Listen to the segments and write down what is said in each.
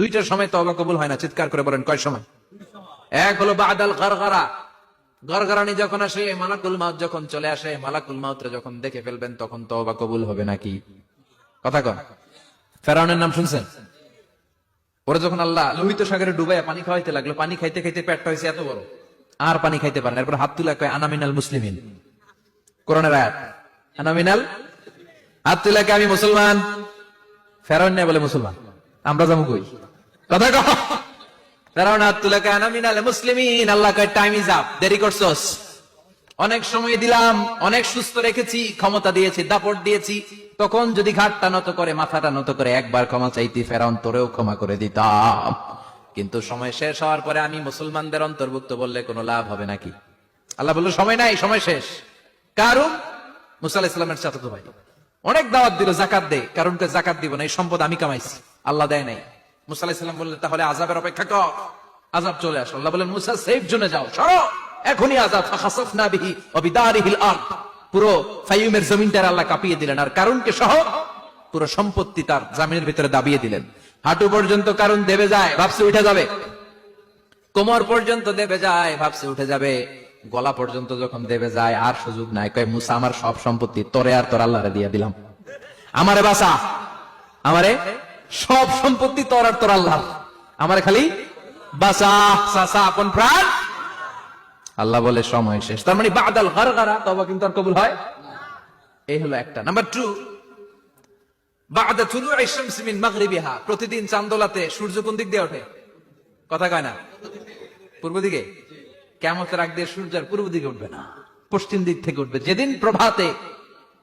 দুইটার সময় তওবা কবুল হয় না, চিৎকার করে বলেন, কয় সময়? এক হলো বাদাল গরগরা গরগরানি যখন আসে, মালাকুল মাউত যখন চলে আসে, মালাকুল মাউতরে যখন দেখে ফেলবেন, তখন তওবা কবুল হবে নাকি? কথা কন। ফেরাউনের নাম শুনছেন? ওরা যখন আল্লাহ লোহিত সাগরে ডুবাইয়া পানি খাওয়াইতে লাগল, পানি খাইতে খাইতে পেটটা হয়েছে এত বড়, আর পানি খাইতে পারেন এরপর হাত তুলা কয় আনামিনাল মুসলিমিন। কোরআনের আয়াত আনামিনাল হাত তুলা আমি মুসলমান। ফেরাউন বলে, মুসলমান, আমরা যাব কই? অনেক সময় দিলাম অনেক সুস্থ রেখেছি, ক্ষমতা দিয়েছি, দাপট দিয়েছি। তখন যদি ঘাটটা নত করে, মাথাটা নত করে, একবার ক্ষমা চাইতি, ফেরাউন তোরেও ক্ষমা করে দিতাম। কিন্তু সময় শেষ হওয়ার পরে আমি মুসলমানদের অন্তর্ভুক্ত বললে কোনো লাভ হবে নাকি? আল্লাহ বলল, সময় নাই, সময় শেষ। কারণ? মুসা ইসলামের চাচাতো ভাই। অনেক দাওয়াত দিল, জাকাত দে। কারণ জাকাত দিব না, এই সম্পদ আমি কামাইছি। আল্লাহ দেয় নাই। মুসা ইসলাম বললেন, তাহলে আজাবের অপেক্ষা কর। আজাব চলে আসো আল্লাহ বলেন মুসা সেফ জোনে যাও, সরো। এখনই আজাব ফাখাসাফনা বিহি ওয়া বিদারিহিল আরদ। পুরো ফাইয়ুমের জমিনটার আল্লাহ কাঁপিয়ে দিলেন। আর কারণকে সহ পুরো সম্পত্তি তার জামিনের ভিতরে দাবিয়ে দিলেন। হাঁটু পর্যন্ত কারণ দেবে যায়, ভাবছে উঠে যাবে। কোমর পর্যন্ত দেবে যায়, ভাবছে উঠে যাবে। গলা পর্যন্ত যখন দেবে যায়, আর সুযোগ নাই। কয়, মুসা, আমার সব সম্পত্তি তোরে আর তোর আল্লাহরে দিয়ে দিলাম। আমারে বাসা আমারে সব সম্পত্তি তোর আর তোর আল্লাহ আমারে খালি আপন প্রাণ। আল্লাহ বলে, সময় শেষ। তার মানে বাদাল তবা কিন্তু আর কবুল হয় এই হলো একটা। নাম্বার টু প্রতিদিন চান্দোলাতে সূর্য কোন দিক দিয়ে ওঠে? কথা কয় না? পূর্ব দিকে? কেমতের আগ দিয়ে সূর্যের পূর্ব দিকে উঠবে না। পশ্চিম দিক থেকে উঠবে। যেদিন প্রভাতে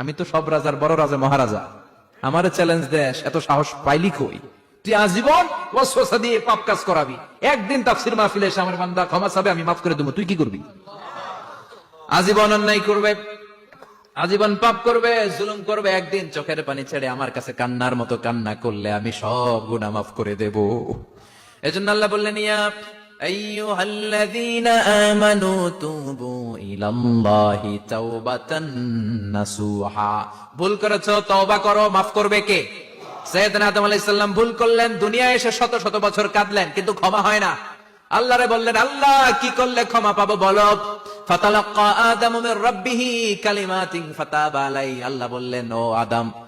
আমি তো সব রাজার বড় রাজা, মহারাজা। আমার চ্যালেঞ্জ দেশ এত সাহস পাইলি কই? তুই আজীবন ওয়াসওয়াসা দিয়ে পাপ কাজ করাবি। একদিন তাফসির মাহফিলে এসে আমার বান্দা ক্ষমা চাবে, আমি মাফ করে দেবো। তুই কি করবি? আজীবন অন্যায় করবে, আজীবন পাপ করবে, জুলুম করবে, একদিন চোখের পানি ছেড়ে আমার কাছে কান্নার মতো কান্না করলে আমি সব গুনাহ মাফ করে দেব। এজন্য আল্লাহ বললেন, ইয়া করেছ, তওবা করো, মাফ করবে কে? সৈয়দনা আদম আলাইহিস ভুল করলেন, দুনিয়ায় শত শত বছর কাঁদলেন, কিন্তু ক্ষমা হয় না। আল্লাহরে বললেন, আল্লাহ, কি করলে ক্ষমা পাবো বলো? ফাতালাক্কা আদামু মির রাব্বিহি কালিমাতিন ফাতাবা আলাই আল্লাহ বললেন, ও আদম